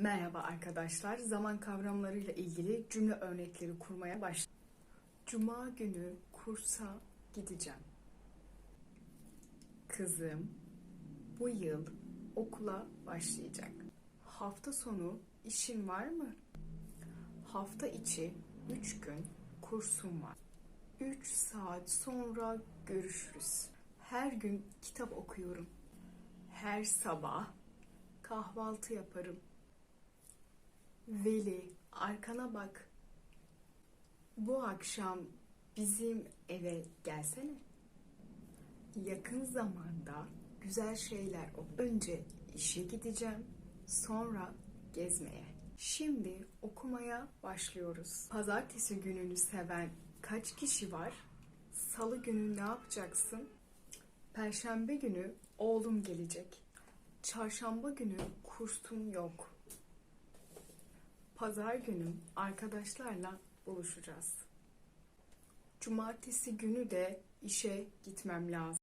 Merhaba arkadaşlar. Zaman kavramlarıyla ilgili cümle örnekleri kurmaya başladım. Cuma günü kursa gideceğim. Kızım bu yıl okula başlayacak. Hafta sonu işin var mı? Hafta içi 3 gün kursum var. 3 saat sonra görüşürüz. Her gün kitap okuyorum. Her sabah kahvaltı yaparım. Veli, arkana bak. Bu akşam bizim eve gelsene. Yakın zamanda güzel şeyler. Önce işe gideceğim, sonra gezmeye. Şimdi okumaya başlıyoruz. Pazartesi gününü seven kaç kişi var? Salı günü ne yapacaksın? Perşembe günü oğlum gelecek. Çarşamba günü kursum yok. Pazar günü arkadaşlarla buluşacağız. Cumartesi günü de işe gitmem lazım.